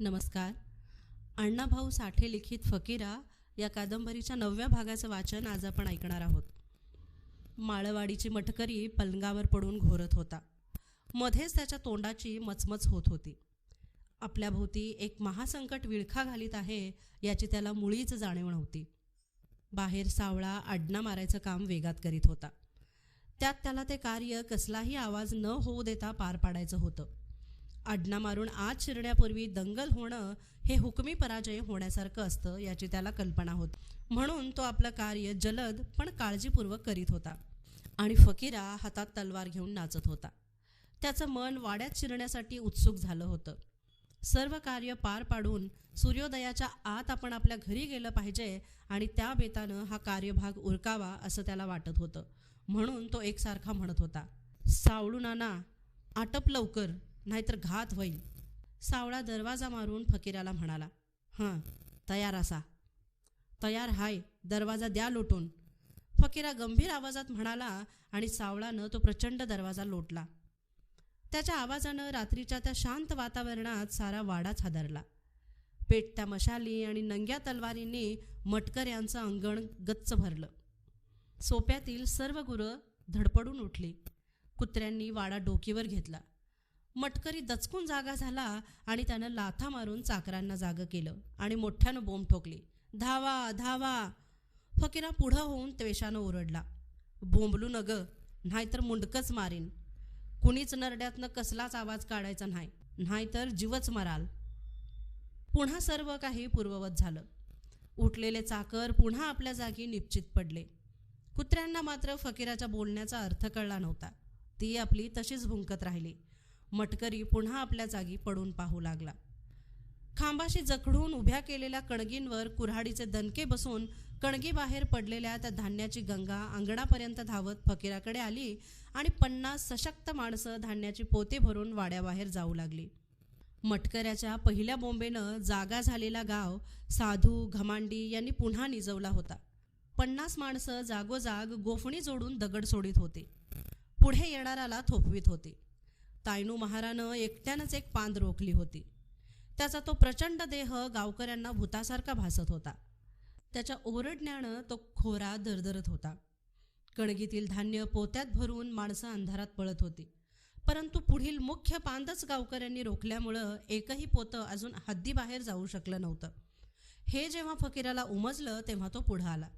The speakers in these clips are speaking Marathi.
नमस्कार. अण्णाभाऊ साठे लिखित फकीरा या कादंबरीच्या नवव्या भागाचं वाचन आज आपण ऐकणार आहोत. माळवाडीची मटकरी पलंगावर पडून घोरत होता. मध्येच त्याच्या तोंडाची मचमच होत होती. आपल्याभोवती एक महासंकट विळखा घालीत आहे याची त्याला मुळीच जाणीव नव्हती. बाहेर सावळा आडना मारायचं काम वेगात करीत होता. त्यात त्याला ते कार्य कसलाही आवाज न होऊ देता पार पाडायचं होतं. आडना मारून आत शिरण्यापूर्वी दंगल होणं हे हुकमी पराजय होण्यासारखं असतं याची त्याला कल्पना होत. म्हणून तो आपलं कार्य जलद पण काळजीपूर्वक करीत होता आणि फकीरा हातात तलवार घेऊन नाचत होता. त्याचं मन वाड्यात शिरण्यासाठी उत्सुक झालं होतं. सर्व कार्य पार पाडून सूर्योदयाच्या आत आपण आपल्या घरी गेलं पाहिजे आणि त्या बेतानं हा कार्यभाग उरकावा असं त्याला वाटत होतं. म्हणून तो एकसारखा म्हणत होता सावळू नाना आटप लवकर. नाहीतर घात होईल. सावळा दरवाजा मारून फकीराला म्हणाला हां तयार असा. तयार हाय दरवाजा द्या लोटून. फकीरा गंभीर आवाजात म्हणाला आणि सावळानं तो प्रचंड दरवाजा लोटला. त्याच्या आवाजानं रात्रीच्या त्या शांत वातावरणात सारा वाडाच हादरला पेटत्या मशाली आणि नंग्या तलवारीने मटकर यांचं अंगण गच्च भरलं. सोप्यातील सर्व गुरं धडपडून उठली. कुत्र्यांनी वाडा डोकीवर घेतला. मटकरी दचकून जागा झाला आणि त्यानं लाथा मारून चाकरांना जागं केलं आणि मोठ्यानं बोंब ठोकली. धावा धावा. फकीरा पुढं होऊन त्वेषानं ओरडला. बोंबलू न ग नाहीतर मुंडकच मारीन. कुणीच नरड्यातनं कसलाच आवाज काढायचा नाही नाहीतर जीवच मराल. पुन्हा सर्व काही पूर्ववत झालं. उठलेले चाकर पुन्हा आपल्या जागी निश्चित पडले. कुत्र्यांना मात्र फकीराच्या बोलण्याचा अर्थ कळला नव्हता. ती आपली तशीच भुंकत राहिली. मटकरी पुन्हा आपल्या जागी पडून पाहू लागला. खांबाशी जखडून उभ्या केलेल्या कणगींवर कुऱ्हाडीचे दणके बसून कणगी बाहेर पडलेल्या त्या धान्याची गंगा अंगणापर्यंत धावत फकीराकडे आली आणि पन्नास सशक्त माणसं धान्याची पोते भरून वाड्याबाहेर जाऊ लागली. मटकऱ्याच्या पहिल्या बोंबेनं जागा झालेला गाव साधू घमांडी यांनी पुन्हा निजवला होता. पन्नास माणसं जागोजाग गोफणी जोडून दगड सोडित होते. पुढे येणाराला थोपवीत होते. तायनू महारानं एकट्यानंच एक पांद रोखली होती. त्याचा तो प्रचंड देह गावकऱ्यांना भूतासारखा भासत होता. त्याच्या ओरडण्यानं तो खोरा दरदरत होता. कणगीतील धान्य पोत्यात भरून माणसं अंधारात पळत होती. परंतु पुढील मुख्य पांदच गावकऱ्यांनी रोखल्यामुळं एकही पोतं अजून हद्दीबाहेर जाऊ शकलं नव्हतं. हे जेव्हा फकीराला उमजलं तेव्हा तो पुढं आला.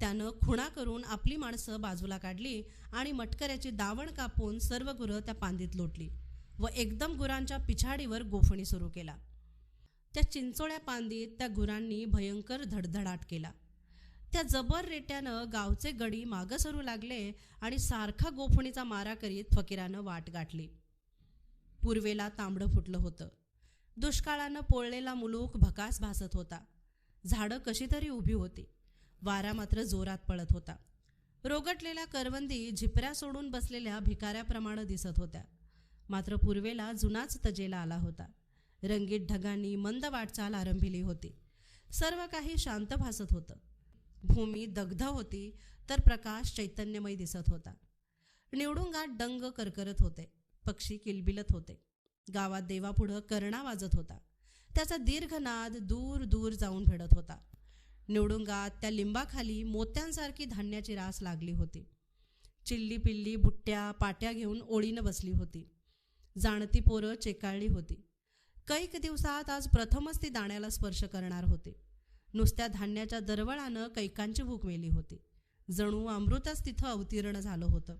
त्यानं खुणा करून आपली माणसं बाजूला काढली आणि मटकऱ्याची दावण कापून सर्व गुरं त्या पांदीत लोटली व एकदम गुरांच्या पिछाडीवर गोफणी सुरू केला. त्या चिंचोळ्या पांदीत त्या गुरांनी भयंकर धडधडाट केला. त्या जबर रेट्यानं गावचे गडी मागं सरू लागले आणि सारखा गोफणीचा मारा करीत फकीरानं वाट गाठली. पूर्वेला तांबडं फुटलं होतं. दुष्काळानं पोळलेला मुलूक भकास भासत होता. झाडं कशी तरी उभी होती. वारा मात्र जोरात पळत होता. रोगटलेल्या करवंदी झिपऱ्या सोडून बसलेल्या भिकाऱ्याप्रमाणे दिसत होत्या. मात्र पूर्वेला जुनाच तजेला आला होता. रंगीत ढगांनी मंद वाटचाल आरंभिली होती. सर्व काही शांत भासत होतं. भूमी दग्ध होती तर प्रकाश चैतन्यमय दिसत होता. निवडुंगात डंग करकरत होते. पक्षी किलबिलत होते. गावात देवापुढं कर्णा वाजत होता. त्याचा दीर्घ नाद दूर दूर जाऊन भिडत होता. निवडुंगात त्या लिंबाखाली मोत्यांसारखी धान्याची रास लागली होती. चिल्ली पिल्ली बुट्ट्या पाट्या घेऊन ओळीनं बसली होती. जाणती पोरं चेकाळली होती. कैक दिवसात आज प्रथमच ती दाण्याला स्पर्श करणार होते. नुसत्या धान्याच्या दरवळानं कैकांची भूक मेली होती. जणू अमृतच तिथं अवतीर्ण झालं होतं.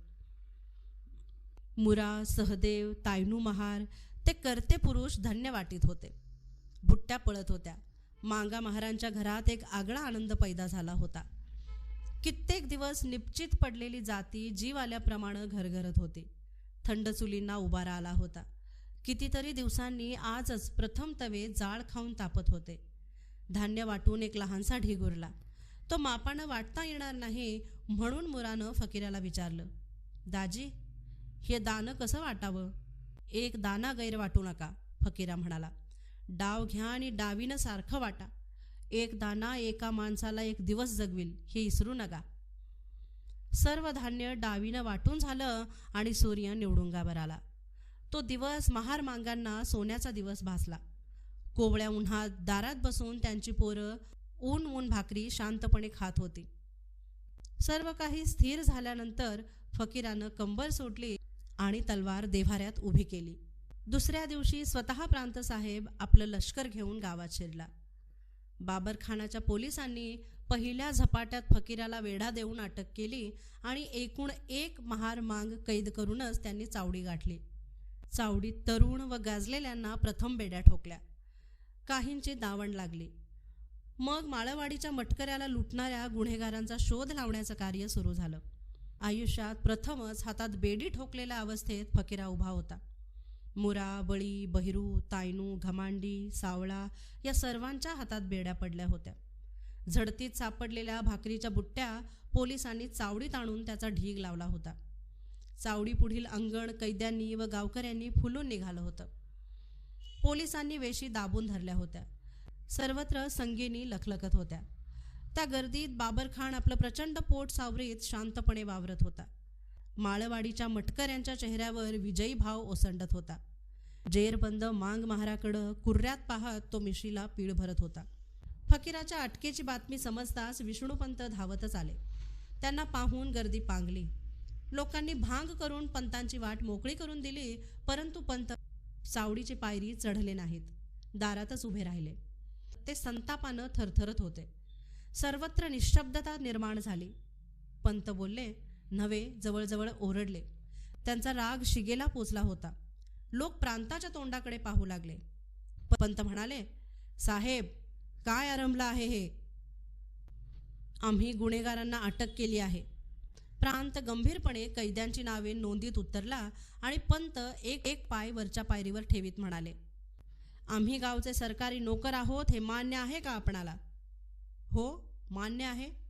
मुरा सहदेव तायनू महार ते करते पुरुष धन्य वाटीत होते. बुट्ट्या पळत होत्या. मांगा महारांच्या घरात एक आगळा आनंद पैदा झाला होता. कित्येक दिवस निश्चित पडलेली जाती जीव आल्याप्रमाणे घरघरत होती. थंड चुलींना उभारा आला होता. कितीतरी दिवसांनी आजच प्रथम तवे जाळ खाऊन तापत होते. धान्य वाटून एक लहानसा ढीग उरला तो मापानं वाटता येणार नाही म्हणून मुरानं फकीराला विचारलं दाजी हे दानं कसं वाटावं? एक दाना गैर वाटू नका फकीरा म्हणाला. डाव घ्या आणि डावीनं सारखं वाटा. एक दाना एका माणसाला एक दिवस जगविल हे इसरू नका. सर्व धान्य डावीनं वाटून झालं आणि सूर्य निवडुंगावर आला. तो दिवस महार मांगांना सोन्याचा दिवस भासला. कोवळ्या उन्हात दारात बसून त्यांची पोरं ऊन ऊन भाकरी शांतपणे खात होती. सर्व काही स्थिर झाल्यानंतर फकीरानं कंबर सोडली आणि तलवार देव्हाऱ्यात उभी केली. दुसऱ्या दिवशी स्वतः प्रांतसाहेब आपलं लष्कर घेऊन गावात शिरला. बाबरखानाच्या पोलिसांनी पहिल्या झपाट्यात फकीराला वेढा देऊन अटक केली आणि एकूण एक महार मांग कैद करूनच त्यांनी चावडी गाठली. चावडीत तरुण व गाजलेल्यांना प्रथम बेड्या ठोकल्या. काहींची दावण लागली. मग माळवाडीच्या मटकऱ्याला लुटणाऱ्या गुन्हेगारांचा शोध लावण्याचं कार्य सुरू झालं. आयुष्यात प्रथमच हातात बेडी ठोकलेल्या अवस्थेत फकीरा उभा होता. मुरा बळी बहिरू तायनू घमांडी सावळा या सर्वांच्या हातात बेड्या पडल्या होत्या. झडतीत सापडलेल्या भाकरीच्या बुट्ट्या पोलिसांनी चावडीत आणून त्याचा ढीग लावला होता. चावडी पुढील अंगण कैद्यांनी व गावकऱ्यांनी फुलून निघालं होतं. पोलिसांनी वेशी दाबून धरल्या होत्या. सर्वत्र संगीनी लखलखत होत्या. त्या गर्दीत बाबरखान आपलं प्रचंड पोट सावरीत शांतपणे वावरत होता. माळवाडीच्या मटकऱ्यांच्या चेहऱ्यावर विजयी भाव ओसंडत होता. जेरबंद मांग महाराकडं कुर्ऱ्यात पाहत तो मिशीला पीळ भरत होता. फकीराच्या अटकेची बातमी समजताच विष्णुपंत धावतच आले. त्यांना पाहून गर्दी पांगली. लोकांनी भांग करून पंतांची वाट मोकळी करून दिली परंतु पंत सावडीची पायरी चढले नाहीत. दारातच उभे राहिले. ते संतापानं थरथरत होते. सर्वत्र निशब्दता निर्माण झाली. पंत बोलले नव्हे जवळजवळ ओरडले. त्यांचा राग शिगेला पोचला होता. लोक प्रांताच्या तोंडाकडे पाहू लागले. पंत म्हणाले साहेब काय आरंभलं आहे हे? आम्ही गुन्हेगारांना अटक केली आहे. प्रांत गंभीरपणे कैद्यांची नावे नोंदीत उतरला आणि पंत एक एक पाय वरच्या पायरीवर ठेवीत म्हणाले आम्ही गावचे सरकारी नोकर आहोत हे मान्य आहे का आपणाला? हो मान्य आहे.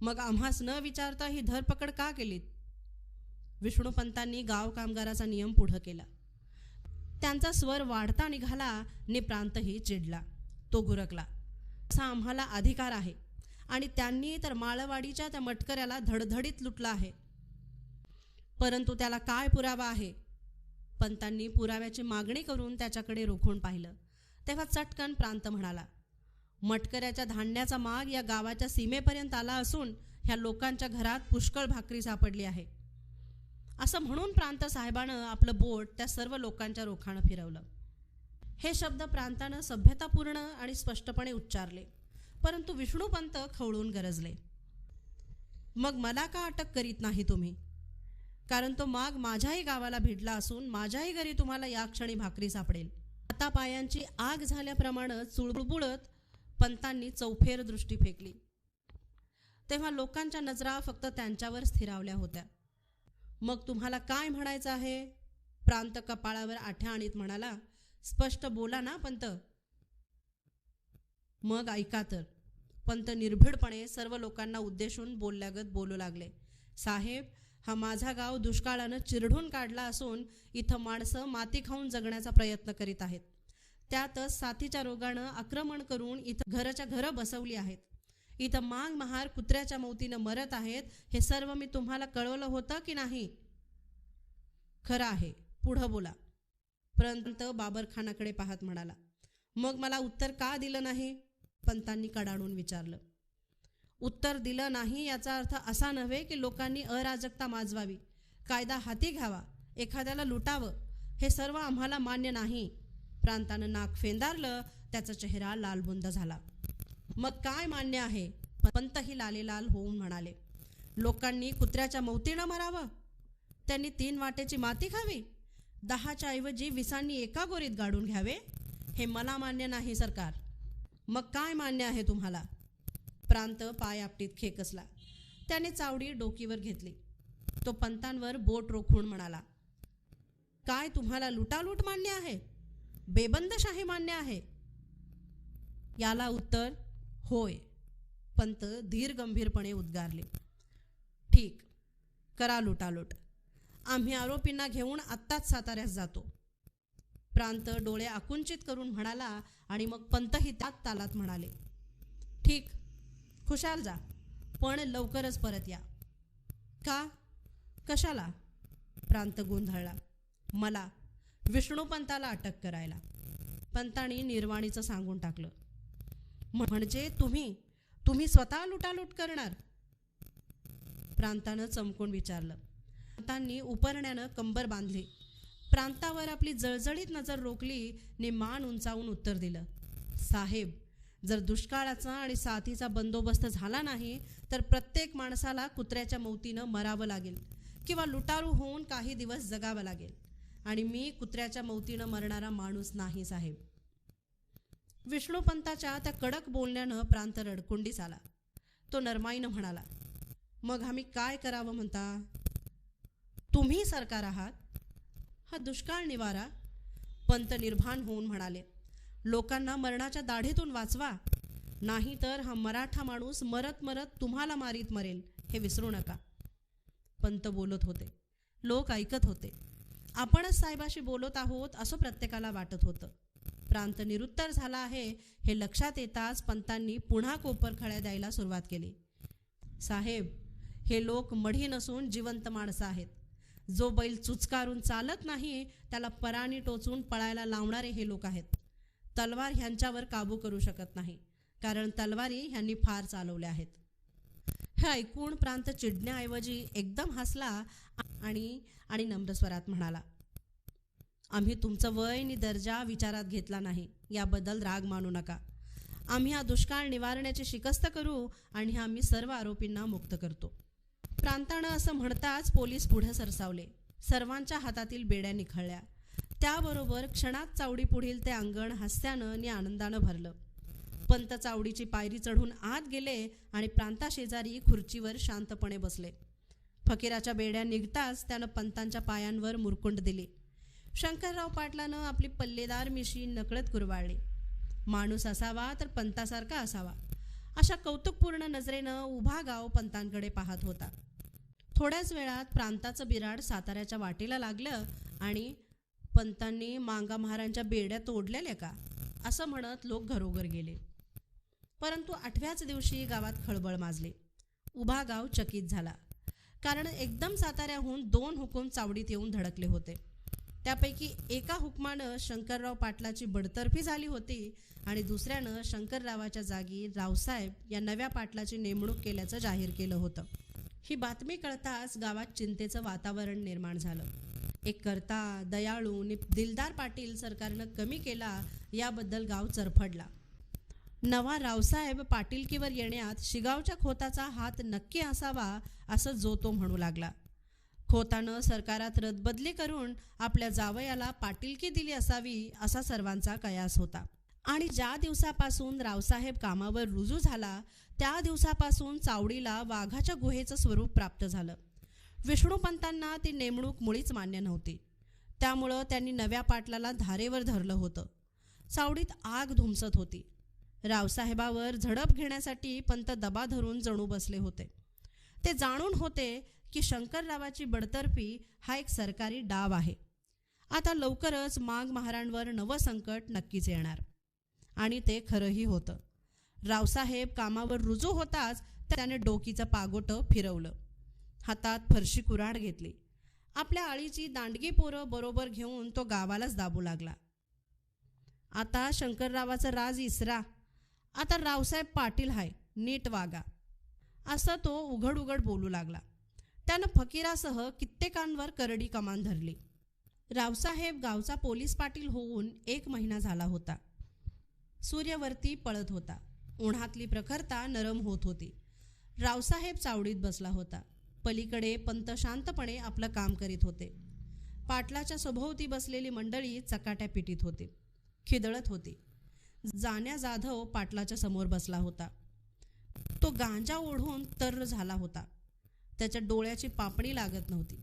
मग आम्हास न विचारता ही धरपकड का केलीत? विष्णुपंतांनी गाव कामगाराचा नियम पुढं केला. त्यांचा स्वर वाढता निघाला ने प्रांतही चिडला. तो गुरकला. असा आम्हाला अधिकार आहे. आणि त्यांनी तर माळवाडीच्या त्या मटकऱ्याला धडधडीत लुटला आहे. परंतु त्याला काय पुरावा आहे? पंतांनी पुराव्याची मागणी करून त्याच्याकडे रोखून पाहिलं. तेव्हा चटकन प्रांत म्हणाला मटकऱ्याच्या धान्याचा माग या गावाच्या सीमेपर्यंत आला असून ह्या लोकांच्या घरात पुष्कळ भाकरी सापडली आहे. असं म्हणून प्रांत साहेबानं आपलं बोट त्या सर्व लोकांच्या रोखानं फिरवलं. हे शब्द प्रांतानं सभ्यतापूर्ण आणि स्पष्टपणे उच्चारले परंतु विष्णुपंत खवळून गरजले. मग मला का अटक करीत नाही तुम्ही? कारण तो माग माझ्याही गावाला भिडला असून माझ्याही घरी तुम्हाला या क्षणी भाकरी सापडेल. आता पायांची आग झाल्याप्रमाणे चुळबुळत पंतांनी चौफेर दृष्टी फेकली. तेव्हा लोकांच्या नजरा फक्त त्यांच्यावर स्थिरावल्या होत्या. मग तुम्हाला काय म्हणायचं आहे? प्रांत कपाळावर आठ्या आणीत म्हणाला स्पष्ट बोला ना पंत. मग ऐका तर. पंत निर्भीडपणे सर्व लोकांना उद्देशून बोलल्यागत बोलू लागले. साहेब हा माझा गाव दुष्काळानं चिरडून काढला असून इथं माणसं माती खाऊन जगण्याचा प्रयत्न करीत आहेत. त्यातच साथीच्या रोगानं आक्रमण करून इथं घराच्या घरं बसवली आहेत. इथं मांग महार कुत्र्याच्या मौतीनं मरत आहेत. हे सर्व मी तुम्हाला कळवलं होतं की नाही? खरं आहे. पुढं बोला. परंत बाबरखानाकडे पाहत म्हणाला. मग मला उत्तर का दिलं नाही? पंतांनी कडाडून विचारलं. उत्तर दिलं नाही याचा अर्थ असा नव्हे की लोकांनी अराजकता माजवावी. कायदा हाती घ्यावा. एखाद्याला लुटावं. हे सर्व आम्हाला मान्य नाही. प्रांतानं नाक फेंदारलं त्याचा चेहरा लालबुंद झाला. मग काय मान्य आहे? पंतही लालेलाल होऊन म्हणाले लोकांनी कुत्र्याच्या मौतीनं मरावं? त्यांनी तीन वाटेची माती खावी? दहाच्या ऐवजी विसांनी एका गोरीत गाडून घ्यावे? हे मला मान्य नाही सरकार. मग काय मान्य आहे तुम्हाला? प्रांत पाय आपटीत खेकसला. त्याने चावडी डोकीवर घेतली. तो पंतांवर बोट रोखून म्हणाला काय तुम्हाला लुटालूट मान्य आहे? बेबंदशाही मान्य आहे. याला उत्तर होय पंत धीर गंभीरपणे उद्गारले. ठीक करा लुटालूट. आम्ही आरोपींना घेऊन आत्ताच साताऱ्यास जातो. प्रांत डोळे आकुंचित करून म्हणाला आणि मग पंतही त्यात तालात म्हणाले ठीक खुशाल जा पण लवकरच परत या. का? कशाला? प्रांत गोंधळला. मला विष्णुपंताला अटक करायला. पंतांनी निर्वाणीचं सांगून टाकलं. म्हणजे तुम्ही तुम्ही स्वतः लुटालूट करणार? प्रांतानं चमकून विचारलं. प्रांतांनी उपरण्यानं कंबर बांधली. प्रांतावर आपली जळजळीत नजर रोखली ने मान उंचावून उत्तर दिलं. साहेब जर दुष्काळाचा आणि साथीचा बंदोबस्त झाला नाही तर प्रत्येक माणसाला कुत्र्याच्या मौतीनं मरावं लागेल किंवा लुटारू होऊन काही दिवस जगावं लागेल. आणि मी कुत्र्याच्या मौतीनं मरणारा माणूस नाही साहेब. विष्णुपंताच्या त्या कडक बोलण्यानं प्रांत रडकुंडीस आला. तो नरमाईनं म्हणाला मग आम्ही काय करावं म्हणता? तुम्ही सरकार आहात? हा दुष्काळ निवारा. पंत निर्भान होऊन म्हणाले लोकांना मरणाच्या दाढेतून वाचवा. नाही तर हा मराठा माणूस मरत मरत तुम्हाला मारीत मरेल हे विसरू नका. पंत बोलत होते. लोक ऐकत होते. आपणच साहेबाशी बोलत आहोत असं प्रत्येकाला वाटत होतं. प्रांत निरुत्तर झाला आहे हे लक्षात येताच पंतांनी पुन्हा कोपरखळ्या द्यायला सुरुवात केली. साहेब हे लोक मढी नसून जिवंत माणसं आहेत. जो बैल चुचकारून चालत नाही त्याला पराणी टोचून पळायला लावणारे हे लोक आहेत. तलवार ह्यांच्यावर काबू करू शकत नाही कारण तलवारी ह्यांनी फार चालवल्या आहेत. हे ऐकून प्रांत चिडण्याऐवजी एकदम हसला आणि आणि नम्रस्वरात म्हणाला आम्ही तुमचं वय आणि दर्जा विचारात घेतला नाही याबद्दल राग मानू नका. आम्ही हा दुष्काळ निवारण्याची शिकस्त करू आणि आम्ही सर्व आरोपींना मुक्त करतो. प्रांतानं असं म्हणताच पोलीस पुढे सरसावले. सर्वांच्या हातातील बेड्या निखळल्या. त्याबरोबर क्षणात चावडी पुढील ते अंगण हास्यानं आणि आनंदानं भरलं. पंत चावडीची पायरी चढून आत गेले आणि प्रांताशेजारी खुर्चीवर शांतपणे बसले. फकीराच्या बेड्या निघताच त्यानं पंतांच्या पायांवर मुरकुंड दिली. शंकरराव पाटलानं आपली पल्लेदार मिशी नकळत कुरवाळली. माणूस असावा तर पंतासारखा असावा. अशा कौतुकपूर्ण नजरेनं उभा गाव पंतांकडे पाहत होता. थोड्याच वेळात प्रांताचं बिराड साताऱ्याच्या वाटेला लागलं आणि पंतांनी मांगा महाराजांच्या बेड्या तोडलेल्या का? असं म्हणत लोक घरोघर गेले. परंतु आठव्याच दिवशी गावात खळबळ माजली. उभा गाव चकित झाला. कारण एकदम साताऱ्याहून दोन हुकूम चावडीत येऊन धडकले होते. त्यापैकी एका हुकमानं शंकरराव पाटलाची बडतर्फी झाली होती आणि दुसऱ्यानं शंकररावाच्या जागी रावसाहेब या नव्या पाटलाची नेमणूक केल्याचं जाहीर केलं होतं. ही बातमी कळताच गावात चिंतेचं वातावरण निर्माण झालं. एक करता दयाळू दिलदार पाटील सरकारनं कमी केला याबद्दल गाव चरफडला. नवा रावसाहेब पाटीलकीवर येण्यात शिगावच्या खोताचा हात नक्की असावा असं जो तो म्हणू लागला. खोतानं सरकारात रदबदली करून आपल्या जावयाला पाटीलकी दिली असावी असा सर्वांचा कयास होता. आणि ज्या दिवसापासून रावसाहेब कामावर रुजू झाला त्या दिवसापासून चावडीला वाघाच्या गुहेचं स्वरूप प्राप्त झालं. विष्णुपंतांना ती नेमणूक मुळीच मान्य नव्हती. त्यामुळं त्यांनी नव्या पाटलाला धारेवर धरलं होतं. चावडीत आग धुमसत होती. रावसाहेबावर झडप घेण्यासाठी पंत दबा धरून जणू बसले होते. ते जाणून होते की शंकररावाची बडतर्फी हा एक सरकारी डाव आहे. आता लवकरच माग महारांवर नवं संकट नक्कीच येणार. आणि ते खरंही होतं. रावसाहेब कामावर रुजू होताच त्याने डोकीचं पागोटं फिरवलं. हातात फरशी कुऱ्हाड घेतली. आपल्या आळीची दांडगी पोरं बरोबर घेऊन तो गावालाच दाबू लागला. आता शंकररावाचा राज इसरा. आता रावसाहेब पाटील हाय नीट वागा. असं तो उघड उघड बोलू लागला. त्यानं फकीरासह कित्येकांवर करडी कमान धरली. रावसाहेब गावचा पोलीस पाटील होऊन एक महिना झाला होता. सूर्यवरती पळत होता. उन्हातली प्रखरता नरम होत होती. रावसाहेब चावडीत बसला होता. पलीकडे पंत शांतपणे आपलं काम करीत होते. पाटलाच्या सभोवती बसलेली मंडळी चकाट्या पिटीत होती. खिदळत होती. जाण्या जाधव पाटलाच्या समोर बसला होता. तो गांजा ओढून तर्र झाला होता. त्याच्या डोळ्याची पापणी लागत नव्हती.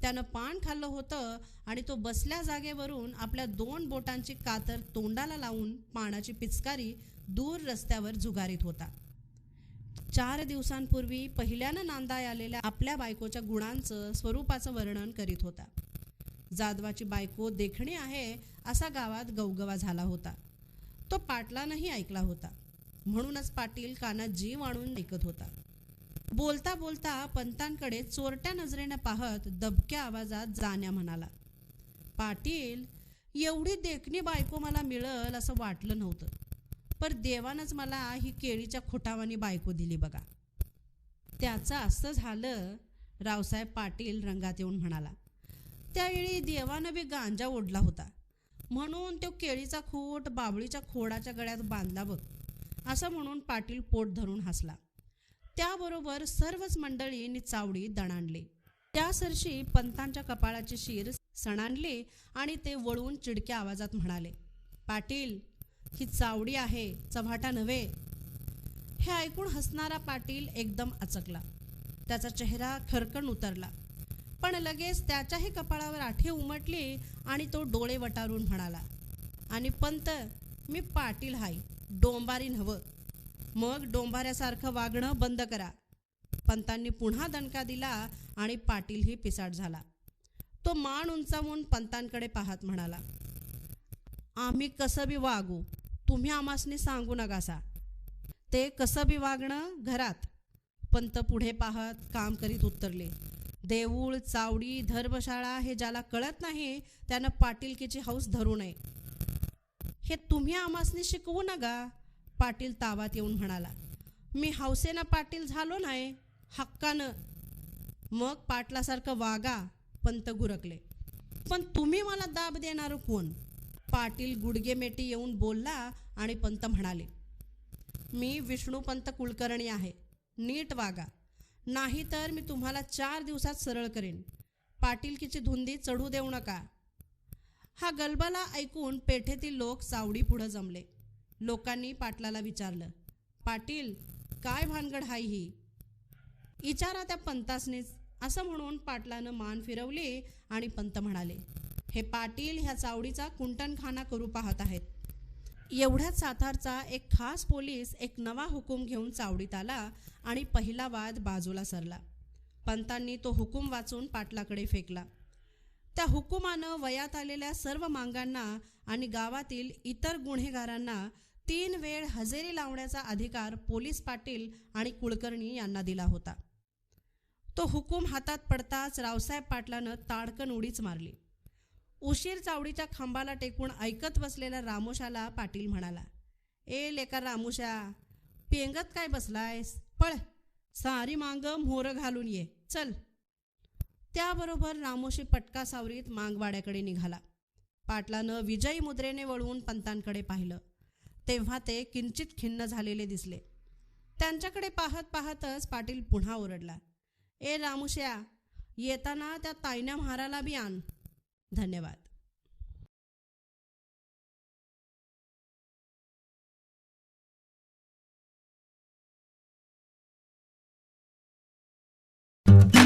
त्यानं पान खाल्लं होतं आणि तो बसल्या जागेवरून आपल्या दोन बोटांची कातर तोंडाला लावून पानाची पिचकारी दूर रस्त्यावर जुगारीत होता. चार दिवसांपूर्वी पहिल्यानं नांदाय आलेल्या आपल्या बायकोच्या गुणांचं स्वरूपाचं वर्णन करीत होता. जाधवाची बायको देखणी आहे असा गावात गवगवा झाला होता. तो पाटलानंही ऐकला होता. म्हणूनच पाटील कानात जीव आणून ऐकत होता. बोलता बोलता पंतांकडे चोरट्या नजरेनं पाहत दबक्या आवाजात जाण्या म्हणाला पाटील एवढी देखणी बायको मला मिळल असं वाटलं नव्हतं. पर देवानंच मला ही केळीच्या खोटावानी बायको दिली बघा. त्याचं असं झालं रावसाहेब पाटील रंगात येऊन म्हणाला त्यावेळी देवानं बी गांजा ओढला होता. म्हणून तो केळीचा खोट बाबळीच्या खोडाच्या गळ्यात बांधला बघ. असं म्हणून पाटील पोट धरून हसला. त्याबरोबर सर्वच मंडळींनी चावडी दणाणली. त्या सरशी पंतांच्या कपाळाची शिर सणाणली आणि ते वळून चिडक्या आवाजात म्हणाले पाटील ही चावडी आहे चव्हाटा नव्हे. हे ऐकून हसणारा पाटील एकदम अचकला. त्याचा चेहरा खरकण उतरला. पण लगेच त्याच्याही कपाळावर आठी उमटली आणि तो डोळे वटारून म्हणाला आणि पंत मी पाटील हाय डोंबारी नव्हं मग डोंबाऱ्यासारखं वागणं बंद करा. पंतांनी पुन्हा दणका दिला आणि पाटीलही पिसाट झाला. तो मान उंचावून पंतांकडे पाहत म्हणाला आम्ही कसं बी वागू तुम्ही आमासनी सांगू नकासा ते कसं बी वागणं घरात. पंत पुढे पाहत काम करीत उतरले देऊळ चावडी धर्मशाळा हे ज्याला कळत नाही त्यानं पाटीलकीची हौस धरू नये. हे तुम्ही आमासनी शिकवू नका पाटील तावात येऊन म्हणाला. मी हौसेनं पाटील झालो नाही हक्कानं. मग पाटलासारखं वागा पंत गुरकले. पण तुम्ही मला दाब देणार कोण? पाटील गुडगे मेटी येऊन बोलला आणि पंत म्हणाले मी विष्णुपंत कुलकर्णी आहे. नीट वागा. नाही तर मी तुम्हाला चार दिवसात सरळ करेन. पाटीलकीची धुंदी चढू देऊ नका. हा गलबला ऐकून पेठेतील लोक चावडी पुढं जमले. लोकांनी पाटलाला विचारलं पाटील काय भानगड हाय ही? इचारा त्या पंतासनीच असं म्हणून पाटलानं मान फिरवली आणि पंत म्हणाले हे पाटील ह्या चावडीचा कुंटणखाना करू पाहत आहेत. एवढ्यात सातारचा एक खास पोलीस एक नवा हुकूम घेऊन चावडीत आला आणि पहिला वाद बाजूला सरला. पंतांनी तो हुकूम वाचून पाटलाकडे फेकला. त्या हुकुमानं वयात आलेल्या सर्व मांगांना आणि गावातील इतर गुन्हेगारांना तीन वेळ हजेरी लावण्याचा अधिकार पोलीस पाटील आणि कुलकर्णी यांना दिला होता. तो हुकूम हातात पडताच रावसाहेब पाटलानं ताडकन उडीच मारली. उशीर चावडीच्या खांबाला टेकून ऐकत बसलेल्या रामोशाला पाटील म्हणाला ए लेका रामोशा पेंगत काय बसलायस? पळ सारी मांग मोहर घालून ये चल. त्याबरोबर रामोशी पटका सावरीत मांगवाड्याकडे निघाला. पाटलानं विजयी मुद्रेने वळवून पंतांकडे पाहिलं. तेव्हा ते किंचित खिन्न झालेले दिसले. त्यांच्याकडे पाहत पाहतच पाटील पुन्हा ओरडला ए रामुश्या येताना त्या तायन्या महाराला बी आण. धन्यवाद.